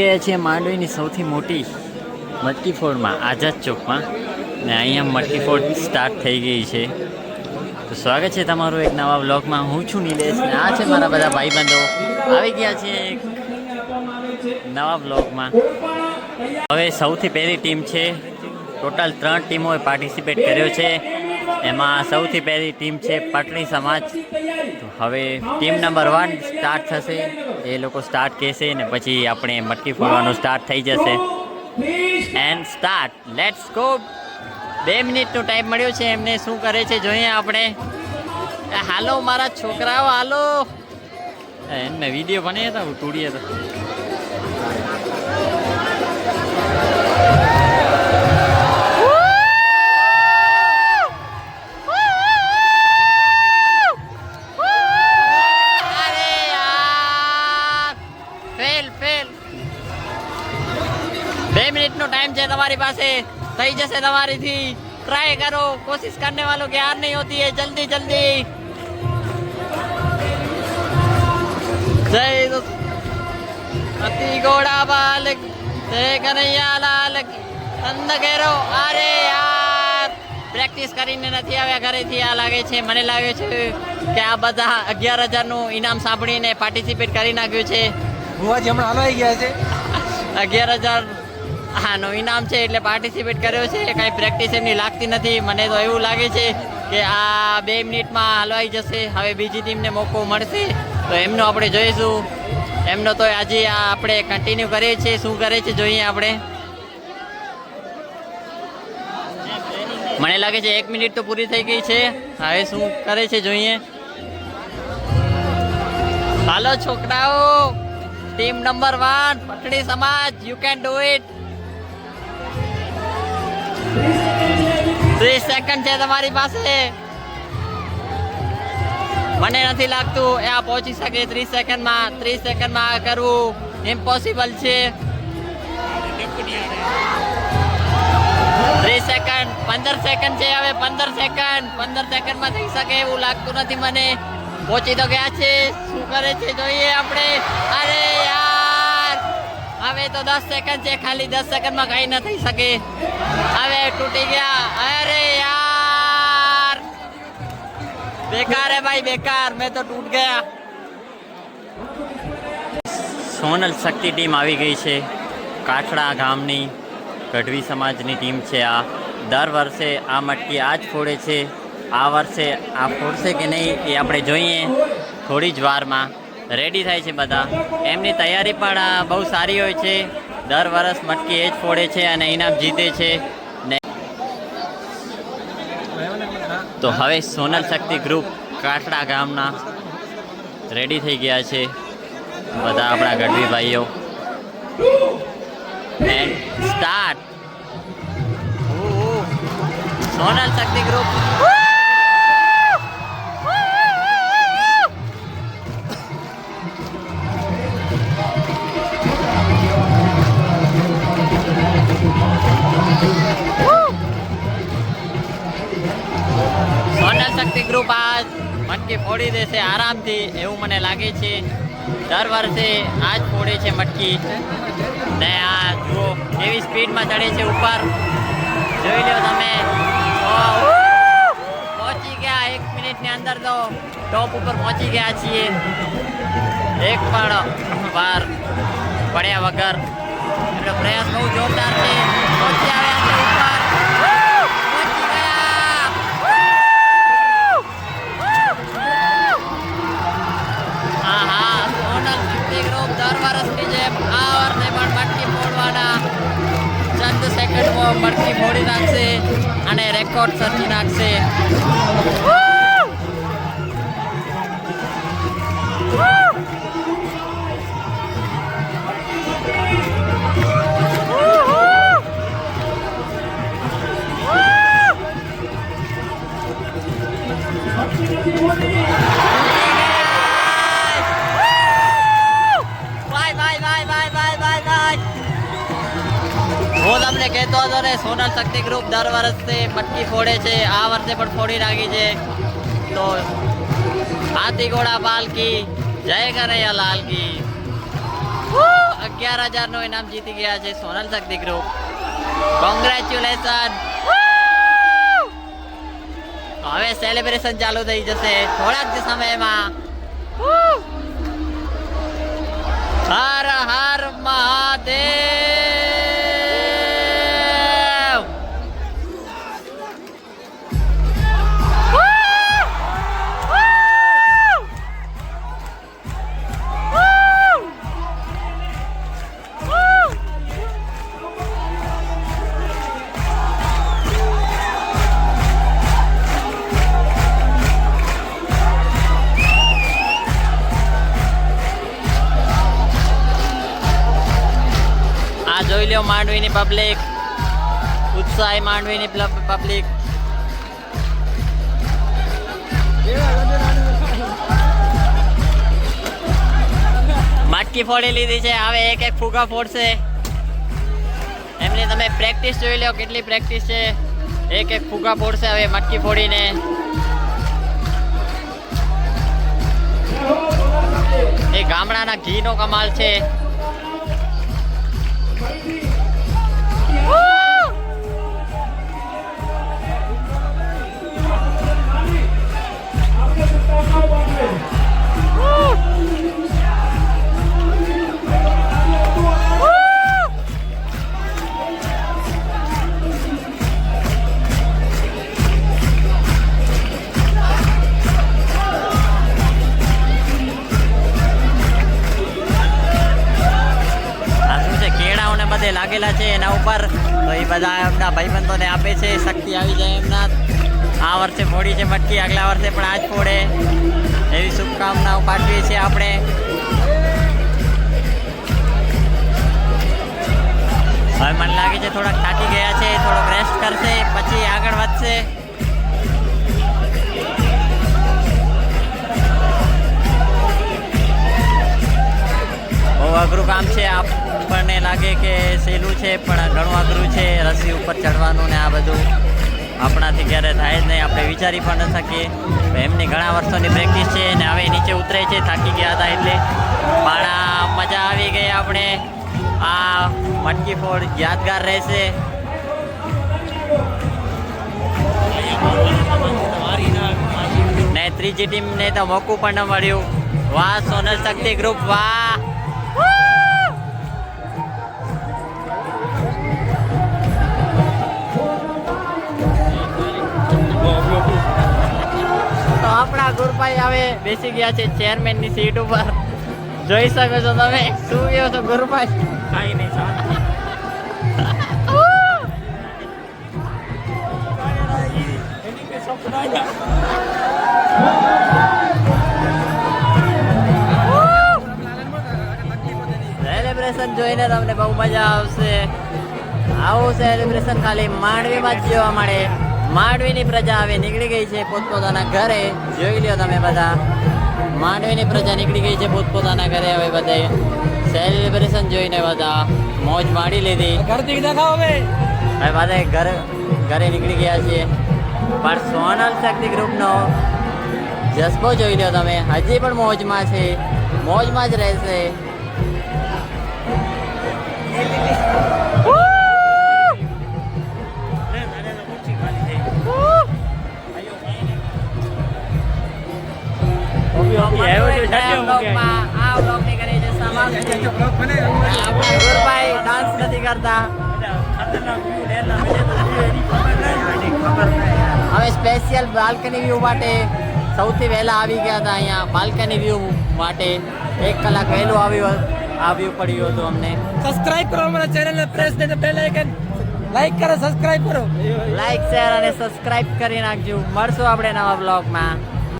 ગયા છીએ માંડવીની સૌથી મોટી મટકી ફોડમાં, આઝાદ ચોકમાં, ને અહીંયા મટકી ફોડ સ્ટાર્ટ થઈ ગઈ છે. તો સ્વાગત છે તમારું એક નવા બ્લોગમાં હું છું નિલેશ ને આ છે મારા બધા ભાઈબંધો. આવી ગયા છે એક નવા બ્લોગમાં હવે સૌથી પહેલી ટીમ છે. ટોટલ ત્રણ ટીમોએ પાર્ટિસિપેટ કર્યો છે. એમાં સૌથી પહેલી ટીમ છે પાટણી સમાજ. હવે ટીમ નંબર વન સ્ટાર્ટ થશે. એ લોકો સ્ટાર્ટ કહેશે ને પછી આપણે મટકી ફોડવાનું સ્ટાર્ટ થઈ જશે. એન્ડ સ્ટાર્ટ લેટ્સ ગો બે મિનિટનો ટાઈમ મળ્યો છે. એમને શું કરે છે જોઈએ આપણે. હાલો મારા છોકરાઓ, હાલો. એમને વીડિયો બનાવ્યા હતા હું તોડીએ તો થઈ જશે તમારીથી ટ્રાય કરો કોશિશ કરને વાલો की हार नहीं होती है जल्दी जल्दी જય દો- અતિ ગોળા બાલક જય કનૈયા લાલ કી. અંધ ઘેરો અરે યાર પ્રેક્ટિસ કરીને નથી આવ્યા ઘરેથી આ લાગે છે મને લાગે છે કે આ બધા અગિયાર હજારનું ઇનામ સાંભળીને પાર્ટિસિપેટ કરી નાખ્યું છે ભુવાજી હમણાં હલવાઈ ગયા છે અગિયાર હજાર હાનો ઇનામ છે એટલે પાર્ટિસિપેટ કર્યો છે. કાંઈ પ્રેક્ટિસ એમની લાગતી નથી. મને તો એવું લાગે છે કે આ બે મિનિટમાં હલવાઈ જશે. હવે બીજી ટીમને મોકો મળશે. તો એમનો આપણે જોઈશું. એમનો તો આજે આ આપણે કન્ટિન્યુ કરીએ છીએ. શું કરે છે જોઈએ આપણે. મને લાગે છે એક મિનિટ તો પૂરી થઈ ગઈ છે. હવે શું કરે છે જોઈએ. હાલો છોકરાઓ. ટીમ નંબર વન પટણી સમાજ. યુ કેન ડુ ઇટ ત્રીસ સેકન્ડ છે તમારી પાસે. મને નથી લાગતું એ આ પહોંચી શકે ત્રીસ સેકન્ડમાં ત્રીસ સેકન્ડમાં આ કરવું ઇમ્પોસિબલ છે. ત્રીસ સેકન્ડ પંદર સેકન્ડ છે હવે, પંદર સેકન્ડ પંદર સેકન્ડમાં થઈ શકે એવું લાગતું નથી મને. પહોંચી તો ગયા છે. શું કરે છે જોઈએ આપણે? અરે હવે તો દસ સેકન્ડ છે, ખાલી દસ સેકન્ડમાં કંઈ ન થઈ શકે. હવે તૂટી ગયા. અરે યાર! બેકાર હે ભાઈ, બેકાર. મેં તો તૂટ ગયા. સોનલ શક્તિ ટીમ આવી ગઈ છે. કાઠડા ગામની ગઢવી સમાજની ટીમ છે આ. દર વર્ષે આ મટકી આ જ ફોડે છે. આ વર્ષે આ ફોડશે કે નહીં એ આપણે જોઈએ થોડી જ વારમાં. રેડી થાય છે બધા. એમની તૈયારી પણ બહુ સારી હોય છે. દર વર્ષ મટકી એ જ ફોડે છે અને ઇનામ જીતે છે. ને તો હવે સોનલ શક્તિ ગ્રુપ કાટડા ગામના રેડી થઈ ગયા છે. બધા આપણા ગઢવી ભાઈઓ. And start Sonal Shakti group. ફોડી દેશે આરામથી, એવું મને લાગે છે. દર વર્ષે આજ ફોડે છે મટકી. ને આ જુઓ એવી સ્પીડમાં ચડે છે ઉપર. જોઈ લો તમે. પહોંચી ગયા, એક મિનિટની અંદર તો ટોપ ઉપર પહોંચી ગયા છીએ. એક પણ વાર પડ્યા વગર. એમનો પ્રયાસ બહુ જોરદાર છે. પહોંચી આવ્યા સર્જી નાખશે. હતો ને સોનલ શક્તિ ગ્રુપ દર વર્ષે મટકી ફોડે છે. આ વર્ષે પણ ફોડી નાખી છે. તો હાથી ઘોડા પાલકી જય કનૈયા લાલ કી Woo! અગિયાર હજારનું ઇનામ જીતી ગયા છે સોનલ શક્તિ ગ્રુપ. કોંગ્રેચ્યુલેશન હવે સેલિબ્રેશન ચાલુ થઈ જશે. થોડાક સમયમાં. હર હર મહાદેવ. માંડવીની પબ્લિક ઉત્સાહી માંડવીની પબ્લિક મટકી ફોડી લીધી છે, હવે એક એક ફુગા ફોડશે. એમની તમે પ્રેક્ટિસ જોઈ લો કેટલી પ્રેક્ટિસ છે. એક એક ફુગા ફોડશે હવે મટકી ફોડીને. એ ગામડાના ઘીનો કમાલ છે. છે કેળાઓને બધે લાગેલા છે એના ઉપર. તો એ બધા એમના ભાઈબંધોને આપે છે, શક્તિ આવી જાય એમના. આ વર્ષે ફોડી છે મટકી, આગલા વર્ષે પણ આજ ફોડે. એવી શુભકામનાઓ પાઠવીએ છીએ આપણે. હવે મને લાગે છે થોડાક થાકી ગયા છે, થોડોક રેસ્ટ કરશે, પછી આગળ વધશે. અઘરું કામ છે. આપણને લાગે કે સહેલું છે, પણ ઘણું અઘરું છે. રસી ઉપર ચડવાનું ને આ બધું આપણાથી ક્યારે થાય જ નહીં. આપણે વિચારી પણ ન શકીએ. એમની ઘણા વર્ષોની પ્રેક્ટિસ છે ને હવે નીચે ઉતરે છે. થાકી ગયા હતા એટલે પણ મજા આવી ગઈ આપણે. આ મટકી ફોડ યાદગાર રહેશે. ને ત્રીજી ટીમને તો મોકું પણ ન મળ્યું. વાહ, સોનલ શક્તિ ગ્રુપ વાહ! ગુરુભાઈ હવે બેસી ગયા છે ચેરમેનની સીટ ઉપર. જોઈ શકો છો તમે શું કહો છો ગુરુભાઈ? કાંઈ નહીં સેલિબ્રેશન જોઈને તમને બહુ મજા આવશે. આવું સેલિબ્રેશન ખાલી માંડવીમાં જ જોવા મળે. માંડવીની પ્રજા હવે નીકળી ગઈ છે પોતપોતાના ઘરે. જોઈ લ્યો તમે બધા. માંડવીની પ્રજા નીકળી ગઈ છે પોતપોતાના ઘરે હવે બધે. સેલિબ્રેશન જોઈને બધા મોજ માડી લીધી. ઘરથી દેખાવ હવે. હવે બધા ઘરે ઘરે નીકળી ગયા છીએ. પણ સોનલ શક્તિ ગ્રુપનો જસ્બો જોઈ લો તમે. હજી પણ મોજમાં છે. મોજમાં જ રહેશે. ગુરુભાઈ ડાન્સ નથી કરતા. હવે સ્પેશિયલ બાલ્કની વ્યૂ માટે સૌથી વહેલા આવી ગયા હતા અહીંયા. બાલ્કની વ્યૂ માટે એક કલાક વહેલું આવ્યું આવ્યું પડ્યું હતું અમને. સબસ્ક્રાઇબ કરો અમારા ચેનલને પ્રેસ ને બેલ આઇકન લાઈક કરો સબસ્ક્રાઇબ કરો. લાઈક શેર અને સબસ્ક્રાઇબ કરી નાખજો. મળશું આપણે નવા બ્લોગમાં